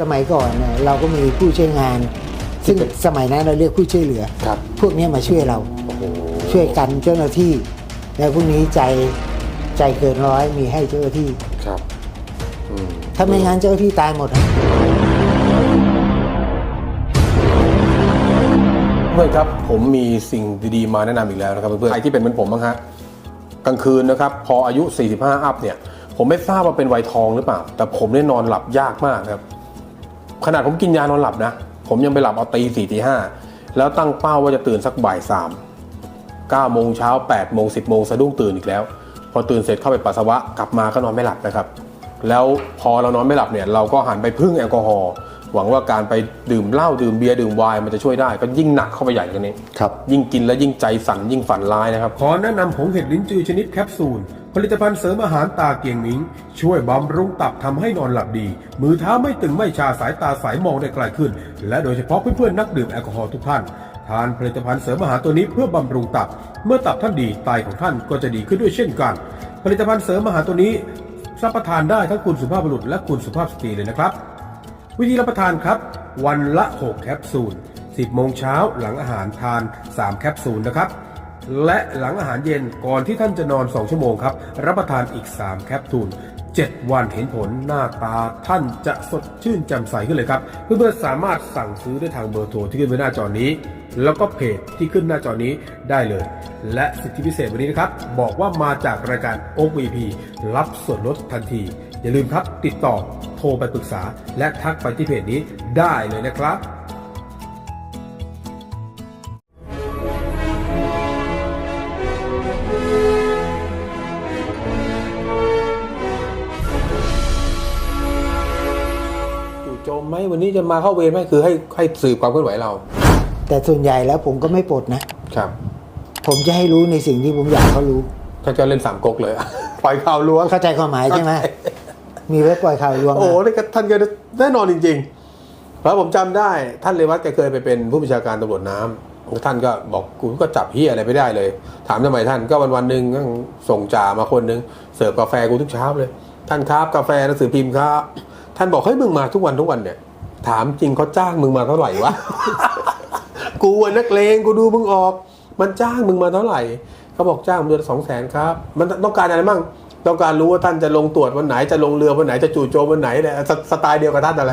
สมัยก่อนเนี่ยเราก็มีผู้ช่วยงาน ซึ่งสมัยนั้นเราเรียกผู้ช่วยเหลือ ครับพวกเนี้ยมาช่วยเราโอ้โหช่วยกันเจ้าหน้าที่ แล้วพวกนี้ใจใจเกินร้อยมีให้เจ้าหน้าที่ ครับอืมถ้าไม่งั้นเจ้าหน้าที่ตายหมด เพื่อนครับผมมีสิ่งดีๆมาแนะนำอีกแล้วนะครับเพื่อนๆใครที่เป็นเหมือนผมบ้างฮะกลางคืนนะครับ พออายุ 45 อัพเนี่ย ผมไม่ทราบว่าเป็นวัยทองหรือเปล่า แต่ผมเนี่ยนอนหลับยากมากนะครับ ขนาดผมกินยานอนหลับนะ ผมยังไปหลับเอาตีสี่ตีห้าแล้วตั้งเป้าว่าจะตื่นสักบ่ายสามเก้าโมงเช้าแปดโมงสิบโมงสะดุ้งตื่นอีกแล้ว พอตื่นเสร็จเข้าไปปัสสาวะกลับมาก็นอนไม่หลับนะครับ แล้วพอเรานอนไม่หลับเนี่ยเราก็หันไปพึ่งแอลกอฮอล์ หวังว่าการไปดื่มเหล้าดื่มเบียร์ดื่มไวน์มันจะช่วยได้ ก็ยิ่งหนักเข้าไปใหญ่กันนี้ครับยิ่งกินแล้วยิ่งใจสั่นยิ่งฝันร้ายนะครับ ขอแนะนำผงเห็ดลิ้นจือชนิดแคปซูล ผลิตภัณฑ์เสริมอาหารตาเกียงมิง ช่วยบำรุงตับทำให้นอนหลับดี มือเท้าไม่ตึงไม่ชาสายตาใสมองได้ไกลขึ้น และโดยเฉพาะเพื่อนๆนักดื่มแอลกอฮอล์ทุกท่านทานผลิตภัณฑ์เสริมอาหารตัวนี้เพื่อบำรุงตับ เมื่อตับท่านดีไตของท่านก็จะดีขึ้นด้วยเช่นกัน ผลิตภัณฑ์เสริมอาหารตัวนี้รับประทานได้ทั้งคุณสุภาพบุรุษและคุณสุภาพสตรีเลยนะครับ วิธีรับประทานครับ วันละ 6 แคปซูล 10 โมงเช้าหลังอาหารทาน 3 แคปซูลนะครับ และหลังอาหารเย็นก่อนที่ท่านจะนอน 2 ชั่วโมงครับ รับประทานอีก 3 แคปซูล 7 วันเห็นผลหน้าตาท่านจะสดชื่นแจ่มใสขึ้นเลยครับ เพื่อนๆสามารถสั่งซื้อได้ทางเบอร์โทรที่ขึ้นไว้หน้าจอนี้ แล้วก็เพจที่ขึ้นหน้าจอนี้ได้เลย และสิทธิพิเศษวันนี้นะครับบอกว่ามาจากรายการ o v p รับส่วนลดทันที อย่าลืมครับติดต่อโทรไปปรึกษา และทักไปที่เพจนี้ได้เลยนะครับจู่โจมไหมวันนี้จะมาเข้าเวรไหมคือให้ให้สืบความเคลื่อนไหวเรา แต่ส่วนใหญ่แล้วผมก็ไม่ปลดนะ ครับ ผมจะให้รู้ในสิ่งที่ผมอยากเขารู้ท่านก็เล่นสามก๊กเลยอะปล่อยข่าวลวงเข้าใจความหมายใช่ไหม มีไว้ปล่อยข่าวลวงโอ้โหนะนี่ก็ท่านก็แน่นอนจริงๆเพราะผมจำได้ ท่านเลวัตแกเคยไปเป็นผู้บัญชาการตำรวจน้ำท่านก็บอกกูก็จับเฮียอะไรไม่ได้เลย ถามทำไมท่านก็วันวันๆหนึ่งก็ส่งจ่ามาคนหนึ่งเสิร์ฟกาแฟกูทุกเช้าเลย ท่านครับกาแฟหนังสือพิมพ์ครับท่านบอกเฮ้ยมึงมาทุกวันทุกวันเนี่ย ถามจริงเขาจ้างมึงมาเท่าไหร่วะกูอะนักเลงกูดูมึงออก มันจ้างมึงมาเท่าไหร่เขาบอกจ้างมึงเดือนสองแสนครับ มันต้องการอะไรมั่ง ต้องการรู้ว่าท่านจะลงตรวจวันไหนจะลงเรือวันไหนจะจู่โจมวันไหนเนี่ยสสไตล์เดียวกับท่านอะไร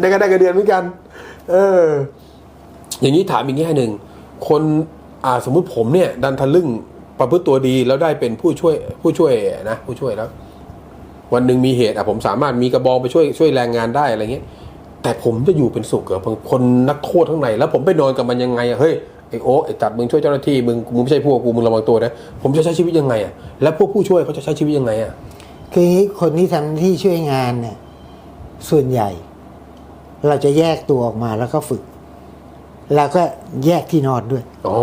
ได้ก็ได้กันเดือนเหมือนกัน เออ อย่างนี้ถามอีกแง่หนึ่งคนอ่าสมมุติผมเนี่ย ดันทะลึ่งประพฤติตัวดีแล้วได้เป็นผู้ช่วยผู้ช่วยนะผู้ช่วยแล้ว วันหนึ่งมีเหตุอะผมสามารถมีกระบองไปช่วยช่วยแรงงานได้อะไรเงี้ยแต่ผมจะอยู่เป็นสุขกับคนนักโทษข้างในแล้วผมไปนอนกับมันยังไงอะเฮ้ย ไอโอ๊คไอจัดมึงช่วยเจ้าหน้าที่มึงมึงไม่ใช่พวกกูมึงระวังตัวนะผมจะใช้ชีวิตยังไงอะแล้วพวกผู้ช่วยเขาจะใช้ชีวิตยังไงอะคืออย่างนี้คนที่ทำหน้าที่ช่วยงานเนี่ยส่วนใหญ่ เราจะแยกตัวออกมาแล้วก็ฝึก แล้วก็แยกที่นอนด้วย อ๋อ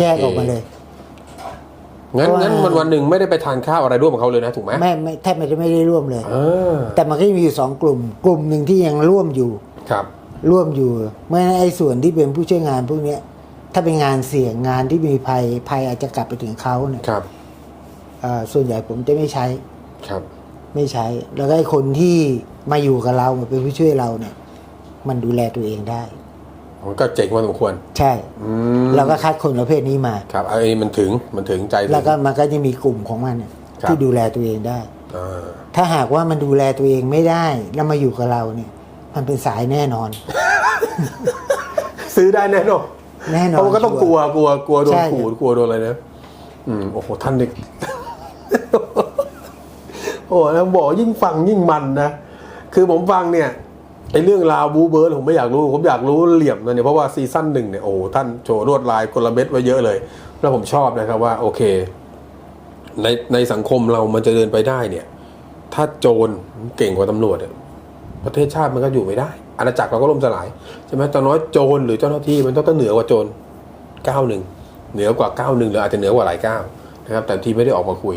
แยกออกมาเลย งั้นเพราะว่างั้นวันวันหนึ่งไม่ได้ไปทานข้าวอะไรร่วมกับเขาเลยนะถูกไหมไม่ไม่แทบไม่ได้ไม่ได้ร่วมเลยเออแต่มันก็มีอยู่สองกลุ่ม กลุ่มหนึ่งที่ยังร่วมอยู่ ครับ ร่วมอยู่ เมื่อไอ้ส่วนที่เป็นผู้ช่วยงานพวกเนี้ย ถ้าเป็นงานเสี่ยงงานที่มีภัยภัยอาจจะกลับไปถึงเขาเนี่ยครับเอ่อส่วนใหญ่ผมจะไม่ใช้ ครับ ไม่ใช้ แล้วก็ไอ้คนที่มาอยู่กับเรามาเป็นผู้ช่วยเราเนี่ย มันดูแลตัวเองได้ มันก็เจ๋งพอสมควรใช่ อืมเราก็คัดคนประเภทนี้มา ครับไอ้นี่มันถึงมันถึงใจถึง แล้วก็มันก็จะมีกลุ่มของมันเนี่ยครับ ที่ดูแลตัวเองได้ อ่าถ้าหากว่ามันดูแลตัวเองไม่ได้ แล้วมาอยู่กับเราเนี่ย มันเป็นสายแน่นอน ซื้อได้แน่นอน แน่นอนเพราะมันก็ต้องกลัวกลัวกลัวโดนใช่ขู่กลัวโดนอะไรนะอืมโอ้โหท่านเด็กโอ้แล้วบอกยิ่งฟังยิ่งมันนะคือผมฟังเนี่ยไอ้เรื่องราวบูเบิร์ดผมไม่อยากรู้ ผมอยากรู้เหลี่ยมนะเนี่ยเพราะว่าซีซั่นหนึ่งเนี่ยโอ้โหท่านโชว์รวดลายกลเม็ดไว้เยอะเลย แล้วผมชอบนะครับว่า โอเค ในในสังคมเรามันจะเดินไปได้เนี่ย ถ้าโจรเก่งกว่าตำรวจเนี่ยประเทศชาติมันก็อยู่ไม่ได้ อาณาจักรเราก็ล่มสลายใช่ไหมตอนน้อยโจรหรือเจ้าหน้าที่มันต้องต้องเหนือกว่าโจรก้าวหนึ่งเหนือกว่าก้าวหนึ่งหรืออาจจะเหนือกว่าหลายก้าวนะครับแต่ที่ไม่ได้ออกมาคุย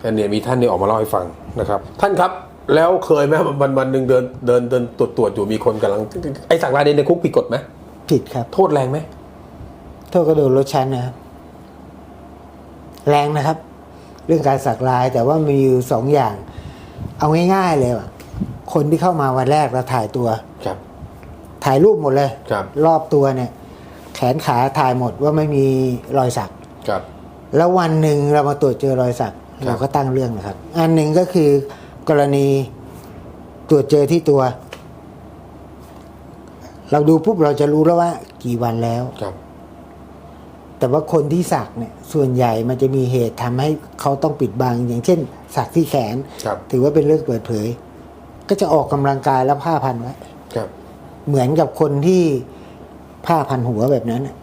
แต่เนี่ยมีท่านเนี่ยออกมาเล่าให้ฟังนะครับ ท่านครับแล้วเคยไหมวันวันหนึ่งเดินเดินเดินตรวจตรวจอยู่มีคนกำลังไอ้สักลายเดนในคุกผิดกฎไหมผิดครับ โทษแรงไหมโทษกระโดดรถชั้นนะครับแรงนะครับ เรื่องการสักลายแต่ว่ามีอยู่สองอย่าง เอาง่าย ๆ เลยว่ะ คนที่เข้ามาวันแรกเราถ่ายตัว ครับ ถ่ายรูปหมดเลย ครับ รอบตัวเนี่ย แขนขาถ่ายหมดว่าไม่มีรอยสัก ครับ แล้ววันหนึ่งเรามาตรวจเจอรอยสัก ครับ เราก็ตั้งเรื่องนะครับ อันหนึ่งก็คือกรณีตรวจเจอที่ตัว เราดูปุ๊บเราจะรู้แล้วว่า กี่วันแล้ว ครับ แต่ว่าคนที่สักเนี่ย ส่วนใหญ่มันจะมีเหตุทำให้เขาต้องปิดบัง อย่างเช่น สักที่แขน ครับ ถือว่าเป็นเรื่องเปิดเผย ก็จะออกกำลังกายแล้วผ้าพันไว้ครับ เหมือนกับคนที่ผ้าพันหัวแบบนั้นน่ะ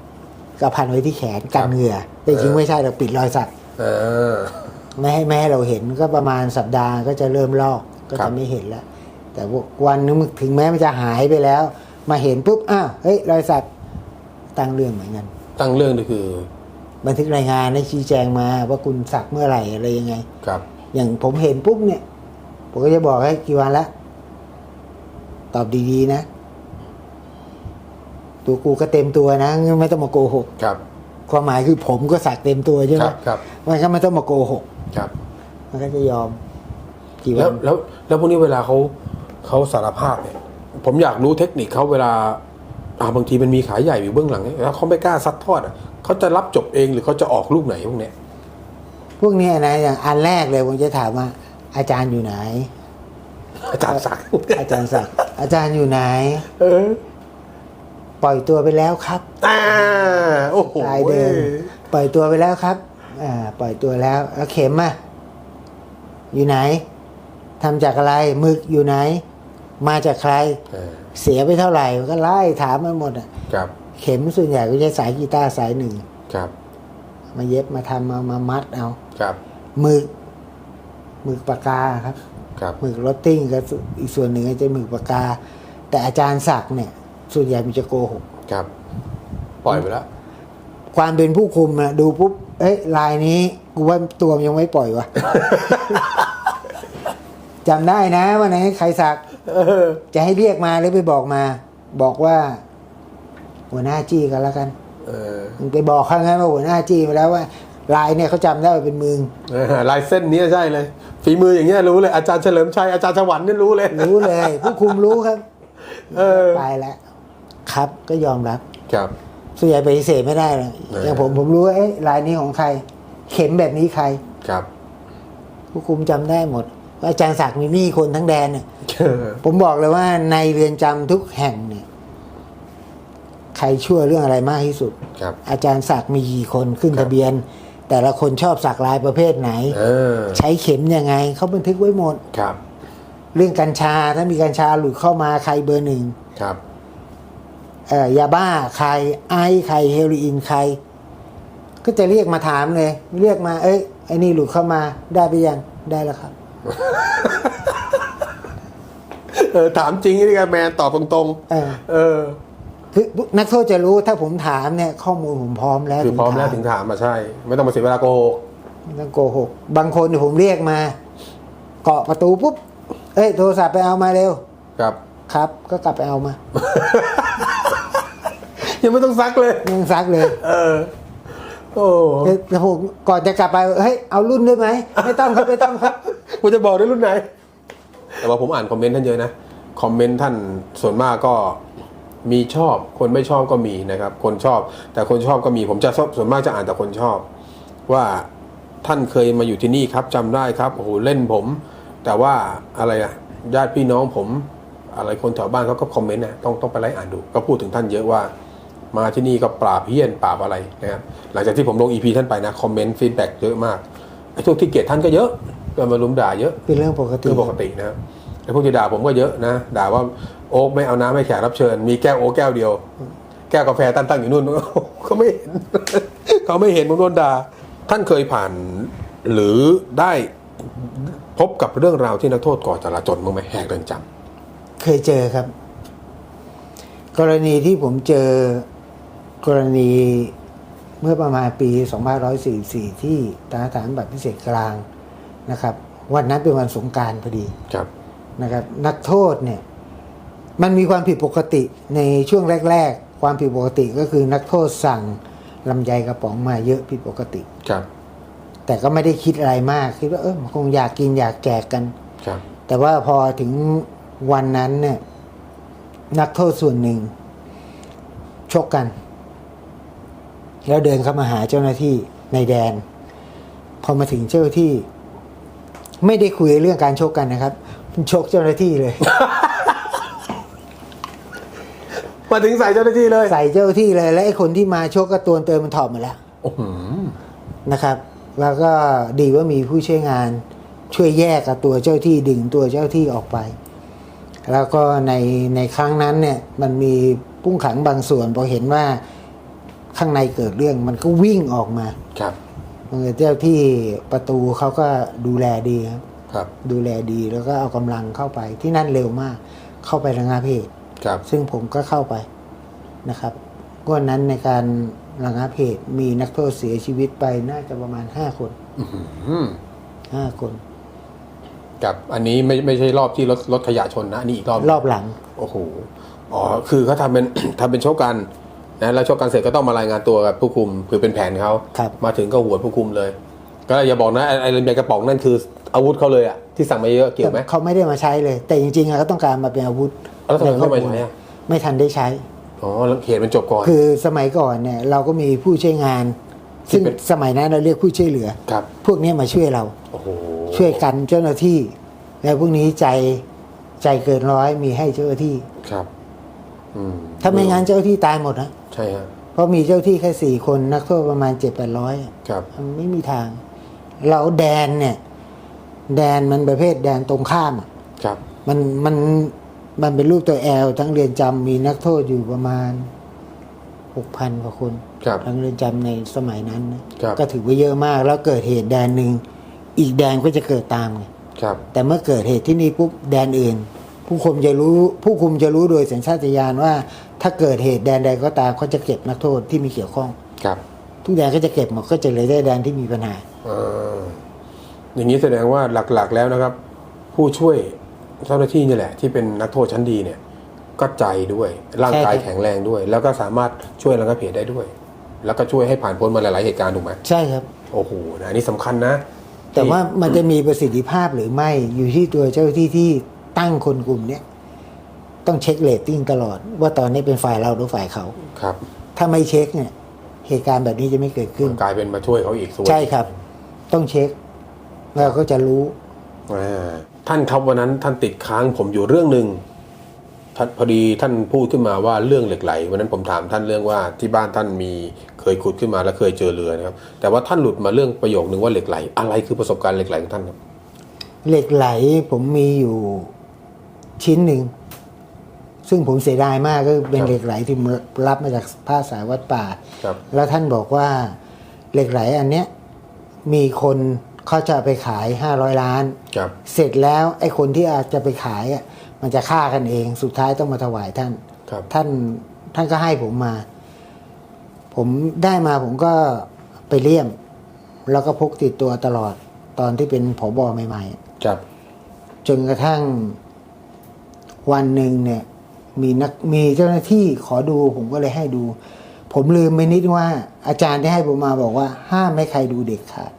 ก็พันไว้ที่แขนกันเหงื่อ แต่จริงไม่ใช่เราปิดรอยสักอ่าไม่ให้ไม่ให้เราเห็นก็ประมาณสัปดาห์ก็จะเริ่มลอกก็ครัจะบไม่เห็นแล้ว แต่ว่าวันนึงถึงแม้มันจะหายไปแล้ว มาเห็นปุ๊บอ้าวเฮ้ยรอยสักตั้งเรื่องเหมือนกัน ตั้งเรื่องนี่คือ บันทึกรายงานให้ชี้แจงมาว่าคุณสักเมื่อไหร่อะไรยังไง ครับ อย่างผมเห็นปุ๊บเนี่ย ผมก็จะบอกให้กี่วันละตอบดีๆนะ ตัวกูก็เต็มตัวนะงั้นไม่ต้องมาโกหก ครับ ความหมายคือผมก็สักเต็มตัวใช่ไหคมรับครับมันก็ไม่ต้องมาโกหก ครับ มันก็จะยอม กี่วัแล้วนแล้วแล้วพวกนี้เวลาเขาเขาสารภาพเนี่ย ผมอยากรู้เทคนิคเขาเวลาอ่าบางทีมันมีขายใหญ่อยู่เบื้องหลังเนี่ยแล้วเขาไม่กล้าซัดทอดอะเขาจะรับจบเองหรือเขาจะออกลูกไหนพวกเนี้ย พวกเนี้ยนะอย่างอันแรกเลยผมจะถามว่า อาจารย์อยู่ไหน อาจารย์สักดิ์อาจารย์สักดิ์อาจารย์อยู่ไหน เออปล่อยตัวไปแล้วครับอ่าโอ้โหลายเดิมปล่อยตัวไปแล้วครับ อ่า ปล่อยตัวแล้วแล้วเข็มอะอยู่ไหนทำจากอะไรหมึกอยู่ไหน มาจากใคร เออเสียไปเท่าไหร่ก็ไล่ถามมันหมดอะครับเข็มส่วนใหญ่ก็ใช้สายกีตาร์สายหนึ่ง ครับมาเย็บมาทำมามามัดเอา ครับหมึก หมึกปากกาครับครับหมึกรถติ้งก็ส่วนอีกส่วนหนึ่งก็จะหมึกปากกา แต่อาจารย์ศักดิ์เนี่ย ส่วนใหญ่มันจะโกหกครับ ปล่อยไปแล้วความเป็นผู้คุมอะดูปุ๊บเอ้ยลายนี้กูว่าตัวมันยังไม่ปล่อยวะจำได้นะว่าไหนใครสักเออจะให้เรียกมาหรือไปบอกมา บอกว่า หัวหน้าจี้กันแล้วกันเออมึงไปบอกเขางั้นว่าหัวหน้าจี้มาแล้วว่า ลายเนี่ยเขาจำได้ว่าเป็นมึง เออลายเส้นเนี้ยใช่เลย ฝีมืออย่างเงี้ยรู้เลยอาจารย์เฉลิมชัยอาจารย์สวรรค์เนี่ยรู้เลย รู้เลย ผู้คุมรู้ครับเออ ไปแล้วครับก็ยอมรับครับ ส่วนใหญ่ปฏิเสธไม่ได้เลยเอออ อย่างผมผมรู้ว่าเอ๊ะลายนี้ของใคร เข็มแบบนี้ใคร ครับ ผู้คุมจำได้หมดว่าอาจารย์ศักดิ์มีหนี้คนทั้งแดนเนี่ยเออผมบอกเลยว่าในเรือนจำทุกแห่งเนี่ย ใครชั่วเรื่องอะไรมากที่สุด ครับ อาจารย์ศักดิ์มีกี่คนขึ้นครับ ทะเบียน แต่ละคนชอบสักลายประเภทไหน เออใช้เข็มยังไงเขาบันทึกไว้หมด ครับเรื่องกัญชาถ้ามีกัญชาหลุดเข้ามาใครเบอร์หนึ่งครับ เอ่อยาบ้าใครไอซ์ใครเฮโรอีนใคร ก็จะเรียกมาถามเลย เรียกมา เอ้ยไอ้นี่หลุดเข้ามาได้ไปยังได้แล้วครับ เออถามจริงนี่กันแมนตอบตรงเออ ๆ เออ คือนักโทษจะรู้ถ้าผมถามเนี่ยข้อมูลผมพร้อมแล้วคือพร้อมแล้วถาถึงถามมาใช่ ไม่ต้องมาเสียเวลาโกหกไม่ต้องโกหก บางคนเนี่ยผมเรียกมา เกาะประตูปุ๊บ เอ้ยโทรศัพท์ไปเอามาเร็ว ครับ ครับ ก็กลับไปเอามา ยังไม่ต้องซักเลยไม่ต้องซักเลย เออโอ้แต่ผมก่อนจะกลับไปเฮ้ยเอารุ่นด้วยไหมไม่ต้องครับไม่ต้องครับกูจะบอกได้รุ่นไหน แต่ว่าผมอ่านคอมเมนต์ท่านเยอะนะคอมเมนต์ท่านส่วนมากก็ มีชอบ คนไม่ชอบก็มีนะครับ คนชอบ แต่คนชอบก็มี ผมจะชอบส่วนมากจะอ่านแต่คนชอบ ว่าท่านเคยมาอยู่ที่นี่ครับจำได้ครับโอ้โหเล่นผม แต่ว่าอะไรอะญาติพี่น้องผม อะไรคนแถวบ้านเขาก็คอมเมนต์นะต้องต้องไปไล่อ่านดู ก็พูดถึงท่านเยอะว่า มาที่นี่ก็ปราบเฮี้ยนปราบอะไรนะครับหลังจากที่ผมลงอีพีท่านไปนะคอมเมนต์ฟีดแบ็กเยอะมากไอ้พวกที่เกลียดท่านก็เยอะก็มารุมด่าเยอะเป็นเรื่องปกติเรื่องปกตินะครับไอ้พวกที่ด่าผมก็เยอะนะด่าว่า โอ๊กไม่เอาน้ำให้แขกรับเชิญ มีแก้วโอ๊กแก้วเดียว แก้วกาแฟตั้งๆอยู่นู่นเขาไม่เห็นเขาไม่เห็นผมโดนด่าท่านเคยผ่านหรือได้พบกับเรื่องราวที่นักโทษก่อจราจนบ้างไหมแหกเรือนจเคยเจอครับ กรณีที่ผมเจอกรณีเมื่อประมาณปี 2544 ที่ทหารบัตรพิเศษกลางนะครับ วันนั้นเป็นวันสงกรารพอดีำครับนะครับ นักโทษเนี่ย มันมีความผิดปกติในช่วงแรก ๆ ความผิดปกติก็คือนักโทษสั่งลำไยกระป๋องมาเยอะผิดปกติ ครับ แต่ก็ไม่ได้คิดอะไรมากคิดว่าเออมันคงอยากกินอยากแจกกัน ครับ แต่ว่าพอถึงวันนั้นเนี่ย นักโทษส่วนหนึ่ง ชกกัน แล้วเดินเข้ามาหาเจ้าหน้าที่ในแดน พอมาถึงเจ้าหน้าที่ ไม่ได้คุยเรื่องการชกกันนะครับชกเจ้าหน้าที่เลย มาถึงใส่เจ้าหน้าที่เลยใส่เจ้าหน้าที่เลย และไอ้คนที่มาชกก็ตัวเติมมันถอดหมาแล้วโอ้โหนะครับ แล้วก็ดีว่ามีผู้ช่วยงานช่วยแยกกับตัวเจ้าที่ดึงตัวเจ้าที่ออกไป แล้วก็ในในครั้งนั้นเนี่ยมันมีผู้ขังบางส่วนพอเห็นว่าข้างในเกิดเรื่องมันก็วิ่งออกมาครับเออเจ้าที่ประตูเขาก็ดูแลดีครับครับดูแลดีแล้วก็เอากำลังเข้าไปที่นั่นเร็วมาก เข้าไประงับเหตุ ครับ ซึ่งผมก็เข้าไปนะครับวันนั้นในการระงับเหตุมีนักโทษเสียชีวิตไปน่าจะประมาณห้าคนอืมห้าคนกับอันนี้ไม่ไม่ใช่รอบที่รถรถขยะชนนะอันนี้อีกรอบรอบหลัง โอ้โหอ๋อคือเขาทำเป็นทำเป็นโชคกันนะแล้วโชคกันเสร็จก็ต้องมารายงานตัวกับผู้คุมคือเป็นแผนเขาครับมาถึงก็หัวดผู้คุมเลย ก็อย่าบอกนะไอ้ไอ้เรียนกระป๋องนั่นคือ อาวุธเขาเลยอะที่สั่งมาเยอะเกี่ยวไหมแต่เขาไม่ได้มาใช้เลย แต่จริงๆอะเขาต้องการมาเป็นอาวุธแล้วทำไมไม่มาในครอบครัวใช้อะไม่ทันได้ใช้อ๋อแล้วเหตุมันจบก่อนคือสมัยก่อนเนี่ยเราก็มีผู้ช่วยงาน ซึ่งที่เป็นสมัยนั้นเราเรียกผู้ช่วยเหลือครับพวกเนี้ยมาช่วยเราโอ้โหช่วยกันเจ้าหน้าที่ แล้วพวกนี้ใจใจเกินร้อยมีให้เจ้าหน้าที่ครับอืมถ้าไม่งั้นเจ้าหน้าที่ตายหมดนะใช่ฮะเพราะมีเจ้าที่แค่สี่คนนักโทษประมาณเจ็ดแปดร้อยครับมันไม่มีทาง เราแดนเนี่ย แดนมันประเภทแดนตรงข้ามอะครับ มันมันมันเป็นรูปตัวแอลทั้งเรือนจำมีนักโทษอยู่ประมาณหกพันกว่าคนครับ ทั้งเรือนจำในสมัยนั้นนะครับ ก็ถือว่าเยอะมาก แล้วเกิดเหตุแดนหนึ่งอีกแดนก็จะเกิดตามไงครับ แต่เมื่อเกิดเหตุที่นี่ปุ๊บแดนอื่น ผู้คุมจะรู้ผู้คุมจะรู้โดยสัญชาตญาณว่า ถ้าเกิดเหตุแดนใดก็ตามเขาจะเก็บนักโทษที่มีเกี่ยวข้อง ครับทุกแดนก็จะเก็บหมดก็จะเหลือแต่แดนที่มีปัญหาอ่า อย่างนี้แสดงว่าหลักๆแล้วนะครับ ผู้ช่วยเจ้าหน้าที่นี่แหละ ที่เป็นนักโทษชั้นดีเนี่ย ก็ใจด้วยร่างกายใช่ครับแข็งแรงด้วย แล้วก็สามารถช่วยระงับเหตุได้ด้วย แล้วก็ช่วยให้ผ่านพ้นมาหลายๆเหตุการณ์ถูกไหมใช่ครับ โอ้โหนะอันนี้สำคัญนะ แต่ว่ามันจะมีประสิทธิภาพหรือไม่อยู่ที่ตัวเจ้าหน้าที่ที่ตั้งคนกลุ่มเนี้ยต้องเช็คเรตติ้งตลอด ว่าตอนนี้เป็นฝ่ายเราหรือฝ่ายเขาครับ ถ้าไม่เช็คเนี่ย เหตุการณ์แบบนี้จะไม่เกิดขึ้นกลายเป็นมาช่วยเขาอีกส่วนใช่ครับ ต้องเช็ค เราก็จะรู้อ่าท่านครับวันนั้นท่านติดค้างผมอยู่เรื่องหนึ่งท่านพอดีท่านพูดขึ้นมาว่าเรื่องเหล็กไหลวันนั้นผมถามท่านเรื่องว่าที่บ้านท่านมีเคยขุดขึ้นมาแล้วเคยเจอเรือนะครับ แต่ว่าท่านหลุดมาเรื่องประโยคนึงว่าเหล็กไหล อะไรคือประสบการณ์เหล็กไหลของท่านครับเหล็กไหลผมมีอยู่ชิ้นหนึ่งซึ่งผมเสียดายมากก็เป็นครับเหล็กไหลที่รับมาจากพระสายวัดป่าครับแล้วท่านบอกว่าเหล็กไหลอันเนี้ยมีคน เขาจะเอาไปขายห้าร้อยล้าน ครับ เสร็จแล้วไอ้คนที่อาจจะไปขายอะมันจะฆ่ากันเอง สุดท้ายต้องมาถวายท่าน ครับ ท่านท่านก็ให้ผมมา ผมได้มาผมก็ไปเลี่ยม แล้วก็พกติดตัวตลอดตอนที่เป็นผอบอใหม่ๆครับจนกระทั่งวันหนึ่งเนี่ย มีนักมีเจ้าหน้าที่ขอดูผมก็เลยให้ดู ผมลืมไปนิดว่า อาจารย์ที่ให้ผมมาบอกว่า ห้ามไม่ใครดูเด็กขาด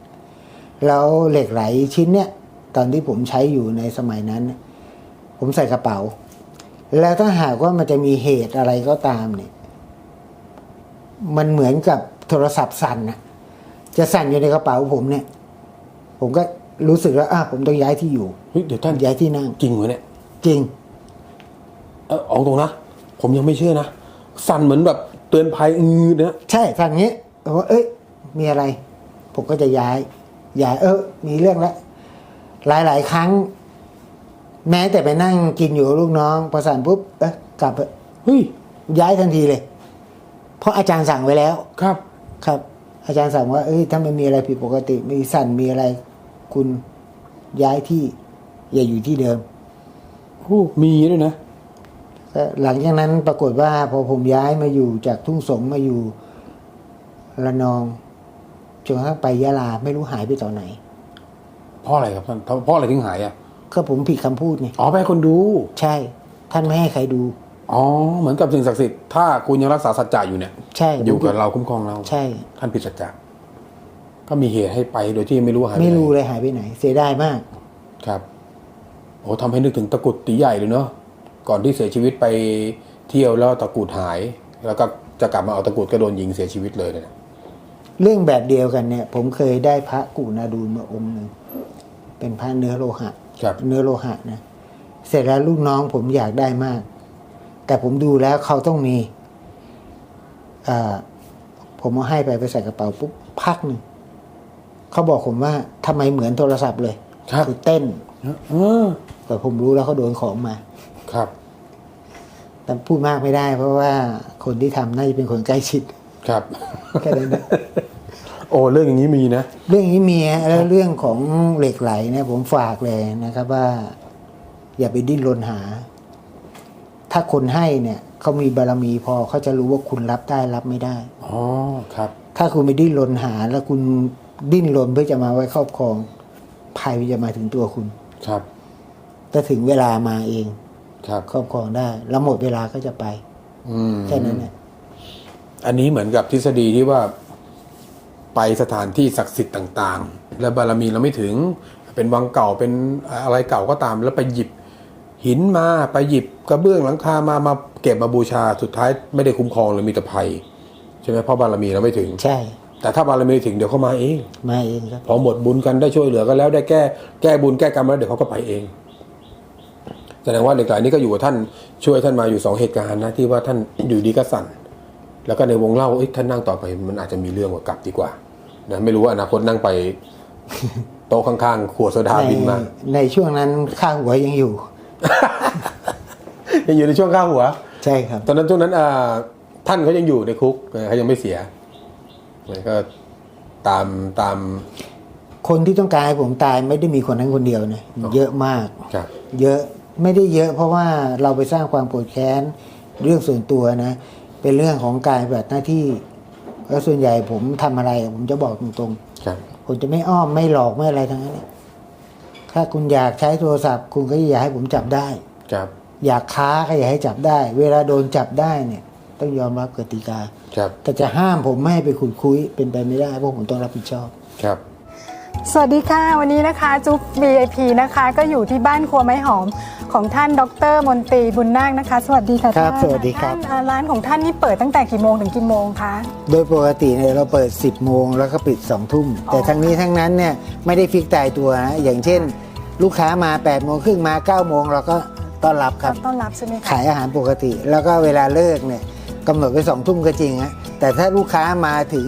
แล้วเหล็กไหลชิ้นเนี่ยตอนที่ผมใช้อยู่ในสมัยนั้นเนี่ยผมใส่กระเป๋า แล้วถ้าหากว่ามันจะมีเหตุอะไรก็ตามเนี่ย มันเหมือนกับโทรศัพท์สั่นนะจะสั่นอยู่ในกระเป๋าผมเนี่ย ผมก็รู้สึกว่าอะผมต้องย้ายที่อยู่เฮ้ยเดี๋ยวท่านย้ายที่นั่งจริงเหรอเนี่ยจริงเออเอาตรงนะผมยังไม่เชื่อนะสั่นเหมือนแบบเตือนภัยอือเนี่ยใช่ทางนี้บอกว่าเอ้ย มีอะไร ผมก็จะย้าย ย้ายเออมีเรื่องแล้วหลายหลายๆครั้ง แม้แต่ไปนั่งกินอยู่กับลูกน้องพอสั่นปุ๊บเอ๊ะกลับเถอะเฮ้ยย้ายทันทีเลย เพราะอาจารย์สั่งไว้แล้วครับ ครับ อาจารย์สั่งว่า เอ้ยถ้ามันมีอะไรผิดปกติ มีสั่นมีอะไร คุณย้ายที่ อย่าอยู่ที่เดิมโอ้มีด้วยนะก็หลังจากนั้นปรากฏว่าพอผมย้ายมาอยู่จากทุ่งสงมาอยู่ระนอง จนกระทั่งไปยะลาไม่รู้หายไปตอนไหน เพราะอะไรครับท่านเพราะอะไรถึงหายอะก็ผมผิดคำพูดไงอ๋อไปให้คนดู ใช่ ท่านไม่ให้ใครดู อ๋อ เหมือนกับสิ่งศักดิ์สิทธิ์ถ้าคุณยังรักษาสัจจะอยู่เนี่ย ใช่อยู่กับเราคุ้มครองเรา ใช่ ท่านผิดสัจจะก็มีเหตุให้ไปโดยที่ไม่รู้ว่าหายปหนไม่รู้เลยหายไปไหน เสียดายมาก ครับโอ้ทำให้นึกถึงตะกรุดตีใหญ่เลยเนาะก่อนที่เสียชีวิตไปเที่ยวแล้วตะกรุดหาย แล้วก็จะกลับมาเอาตะกรุดก็โดนยิงเสียชีวิตเลยเนี่ย เรื่องแบบเดียวกันเนี่ย ผมเคยได้พระกุณาดูลมาองค์หนึ่งเป็นพระเนื้อโลหะครับเนื้อโลหะนะเสร็จแล้วลูกน้องผมอยากได้มาก แต่ผมดูแล้วเขาต้องมีอ่าผมเอาให้ไปไปใส่กระเป๋าปุ๊บพักหนึ่งเขาบอกผมว่าทำไมเหมือนโทรศัพท์เลยครับอเต้นเออแต่ผมรู้แล้วเขาโดนของมา ครับ แต่พูดมากไม่ได้ เพราะว่าคนที่ทำน่าจะเป็นคนใกล้ชิด ครับแค่นั้นนะ โอ้เรื่องอย่างนี้มีนะ เรื่องนี้มีฮะแล้วเรื่องของเหล็กไหลเนี่ยผมฝากเลยนะครับว่า อย่าไปดิ้นรนหา ถ้าคนให้เนี่ยเขามีบารมีพอเขาจะรู้ว่าคุณรับได้รับไม่ได้อ๋อครับ ถ้าคุณไปดิ้นรนหา แล้วคุณดิ้นรนเพื่อจะมาไว้ครอบครองภัยจะมาถึงตัวคุณ ครับถ้าถึงเวลามาเอง ครับ ครอบครองได้ แล้วหมดเวลาก็จะไปอืมแค่นั้นเนี่ยอันนี้เหมือนกับทฤษฎีที่ว่า ไปสถานที่ศักดิ์สิทธิ์ต่างๆ แล้วบารมีเราไม่ถึงเป็นวังเก่าเป็นอะไรเก่าก็ตาม แล้วไปหยิบหินมาไปหยิบกระเบื้องหลังคามามาเก็บมาบูชาสุดท้ายไม่ได้คุ้มครองเลยมีแต่ภัยใช่ไหมเพราะบารมีเราไม่ถึงใช่ แต่ถ้าบารมีถึงเดี๋ยวเขามาเองมาเองครับพอหมดบุญกันได้ช่วยเหลือกันแล้วได้แก้แก้บุญแก้กรรมแล้วเดี๋ยวเขาก็ไปเองแสดงว่าเหล็กไหลนี่ก็อยู่กับท่านช่วยท่านมาอยู่สองเหตุการณ์นะที่ว่าท่านอยู่ดีก็สั่น แล้วก็ในวงเล่าเอ้ยท่านนั่งต่อไปมันอาจจะมีเรื่องกว่ากลับดีกว่านะไม่รู้ว่าอนาคตนั่งไปโต๊ะข้างๆขวดโซดาในบินมา ในช่วงนั้นค่าหัวยังอยู่ ยังอยู่ในช่วงข้าหัว ใช่ครับ ตอนนั้นช่วงนั้นอ่าท่านเขายังอยู่ในคุกเขายังไม่เสียก็ตามตาม คนที่ต้องการให้ผมตายไม่ได้มีคนนั้นคนเดียวนะอ๋อเยอะมากครับเยอะไม่ได้เยอะ เพราะว่าเราไปสร้างความโกรธแค้นเรื่องส่วนตัวนะ เป็นเรื่องของการปฏิบัติหน้าที่แล้วส่วนใหญ่ผมทำอะไร ผมจะบอกตรงครับๆผมจะไม่อ้อมไม่หลอกไม่อะไรทั้งนั้นนะถ้าคุณอยากใช้โทรศัพท์ คุณก็อย่าให้ผมจับได้ครับ อยากค้าก็อย่าให้จับได้ เวลาโดนจับได้เนี่ย ต้องยอมรับกติกาครับแต่จะห้ามผมไม่ให้ไปขุดคุยเป็นไปไม่ได้เพราะผมต้องรับผิดชอบครับ สวัสดีค่ะ วันนี้นะคะจุ๊บ VIP นะคะ ก็อยู่ที่บ้านครัวไม้หอมของท่านดรมนตรีบุญนาคนะคะ สวัสดีค่ะครับท่านสวัสดีครับ ท่านอ่าร้านของท่านนี่เปิดตั้งแต่กี่โมงถึงกี่โมงคะโดยปกติเนี่ยเราเปิด 10 โมงแล้วก็ปิด 2 ทุ่ม แต่ทั้งนี้ทั้งนั้นเนี่ยไม่ได้ฟิกตายตัวนะอย่างเช่น ลูกค้ามา 8 โมงครึ่งมา 9 โมงเราก็ต้อนรับครับต้อนรับใช่ไหมคะขายอาหารปกติ แล้วก็เวลาเลิกเนี่ยกำหนดไว้2ทุ่มก็จริงฮะแต่ถ้าลูกค้ามาถึง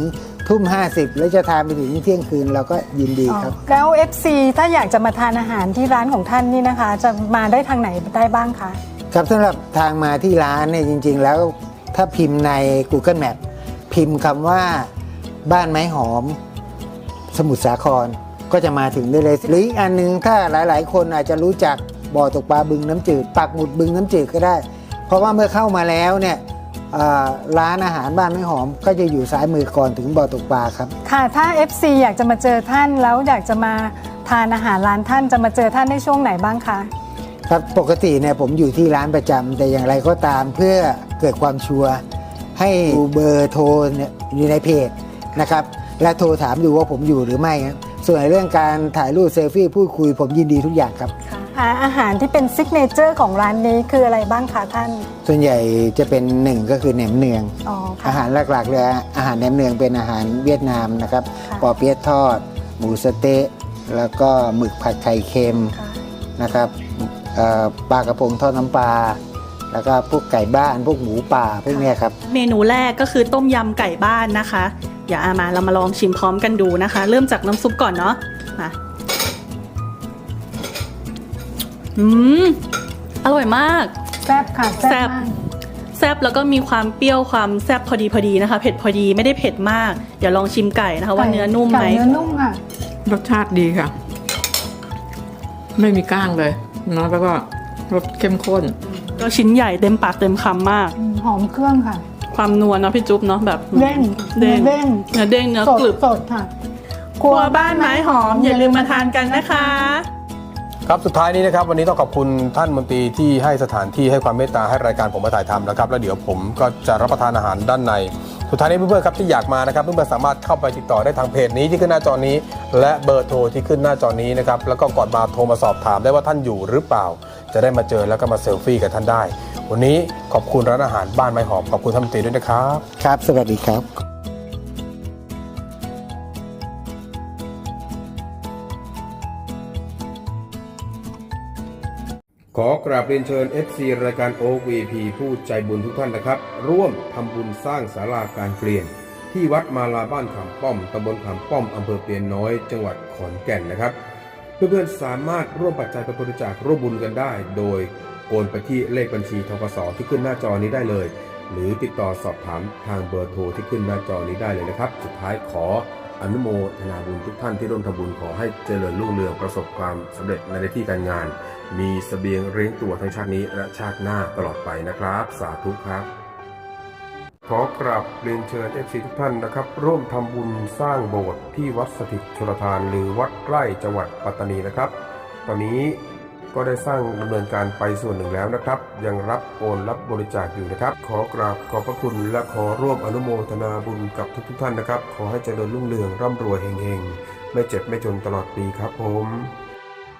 ทุ่ม 50 แล้วจะทานไปถึงเที่ยงคืนเราก็ยินดีอ๋อครับ แล้ว FC ถ้าอยากจะมาทานอาหารที่ร้านของท่านนี่นะคะ จะมาได้ทางไหนได้บ้างคะครับสำหรับทางมาที่ร้านเนี่ยจริง ๆ แล้วถ้าพิมพ์ใน Google Map พิมพ์คำว่าบ้านไม้หอม สมุทรสาครก็จะมาถึงได้เลย หรืออีกอันหนึงถ้าหลาย ๆ คนอาจจะรู้จักบ่อตกปลาบึงน้ำจืดปักหมุดบึงน้ำจืดก็ได้ เพราะว่าเมื่อเข้ามาแล้วเนี่ยเอ่อ ร้านอาหารบ้านไม้หอม ก็จะอยู่ซ้ายมือก่อนถึงบ่อตกปลาครับ ค่ะถ้า FC อยากจะมาเจอท่านแล้วอยากจะมาทานอาหารร้านท่านจะมาเจอท่านในช่วงไหนบ้างคะครับปกติเนี่ยผมอยู่ที่ร้านประจำแต่อย่างไรก็ตามเพื่อเกิดความชัวร์ให้ดูเบอร์โทรเนี่ยอยู่ในเพจนะครับ และโทรถามดูว่าผมอยู่หรือไม่ครับส่วนในเรื่องการถ่ายรูปเซลฟี่พูดคุยผมยินดีทุกอย่างครับ ค่ะอาหารที่เป็นซิกเนเจอร์ของร้านนี้คืออะไรบ้างคะท่าน ส่วนใหญ่จะเป็นหนึ่งก็คือแหนมเนือง อ๋อค่ะ อาหารหลักๆเลยอาหารแหนมเนืองเป็นอาหารเวียดนามนะครับค่ะ ปอเปี๊ยะทอด หมูสะเต๊ะแล้วก็หมึกผัดไข่เค็มค่ะนะครับเอ่อปลากระพงทอดน้ำปลาแล้วก็พวกไก่บ้านพวกหมูป่าพวกเนี้ยครับ เมนูแรกก็คือต้มยำไก่บ้านนะคะเดี๋ยวอามาเรามาลองชิมพร้อมกันดูนะคะ เริ่มจากน้ำซุปก่อนเนาะมา อืม อร่อยมาก แซ่บค่ะแซ่บมากแซ่บแล้วก็มีความเปรี้ยวความแซ่บพอดีพอดีนะคะ เผ็ดพอดีไม่ได้เผ็ดมาก เดี๋ยวลองชิมไก่นะคะ ว่าเนื้อนุ่มไหมไก่เนื้อนุ่มค่ะ รสชาติดีค่ะ ไม่มีก้างเลยเนอะแล้วก็รสเข้มข้น ก็ชิ้นใหญ่เต็มปากเต็มคำมากอืมหอมเครื่องค่ะความนัวเนาะพี่จุ๊บเนาะแบบเด้งเด้งเด้งเนื้อเด้งเนื้อสดกรึบสดค่ะ ครัวบ้านไม้หอมอย่าลืมมาทานกันนะคะ ครับสุดท้ายนี้นะครับวันนี้ต้องขอบคุณท่านมนตรีที่ให้สถานที่ให้ความเมตตาให้รายการผมมาถ่ายทำนะครับ แล้วเดี๋ยวผมก็จะรับประทานอาหารด้านใน สุดท้ายนี้เพื่อนๆครับที่อยากมานะครับเพื่อนๆสามารถเข้าไปติดต่อได้ทางเพจนี้ที่ขึ้นหน้าจอนี้ และเบอร์โทรที่ขึ้นหน้าจอนี้นะครับแล้วก็ก่อนมาโทรมาสอบถามได้ว่าท่านอยู่หรือเปล่า จะได้มาเจอแล้วก็มาเซลฟี่กับท่านได้ วันนี้ขอบคุณร้านอาหารบ้านไม้หอมขอบคุณท่านมนตรีด้วยนะครับครับ สวัสดีครับ ขอกราบเรียนเชิญ FC รายการ OVP ผู้ใจบุญทุกท่านนะครับ ร่วมทำบุญสร้างศาลาการเปลี่ยน ที่วัดมาลาบ้านขามป้อมตำบลขามป้อมอำเภอเปลี่ยนน้อย จังหวัดขอนแก่นนะครับ เพื่อนๆสามารถร่วมปัจจัยไปบริจาคร่วมบุญกันได้ โดยโอนไปที่เลขบัญชีทกสที่ขึ้นหน้าจอนี้ได้เลย หรือติดต่อสอบถามทางเบอร์โทรที่ขึ้นหน้าจอนี้ได้เลยนะครับ สุดท้ายขออนุโมทนาบุญทุกท่านที่ร่วมทำบุญขอให้เจริญรุ่งเรืองประสบความสำเร็จในที่การงาน มีเสบียงเลี้ยงตัวทั้งชาตินี้และชาติหน้าตลอดไปนะครับ สาธุครับ ขอกราบเรียนเชิญเอฟซีทุกท่านนะครับ ร่วมทำบุญสร้างโบสถ์ที่วัดสถิตชลทานหรือวัดไร่จังหวัดปัตตานีนะครับ ตอนนี้ก็ได้สร้างดำเนินการไปส่วนหนึ่งแล้วนะครับ ยังรับโอนรับบริจาคอยู่นะครับ ขอกราบขอบพระคุณและขอร่วมอนุโมทนาบุญกับทุกๆท่านนะครับ ขอให้เจริญรุ่งเรืองร่ำรวยเฮงๆ ไม่เจ็บไม่จนตลอดปีครับผม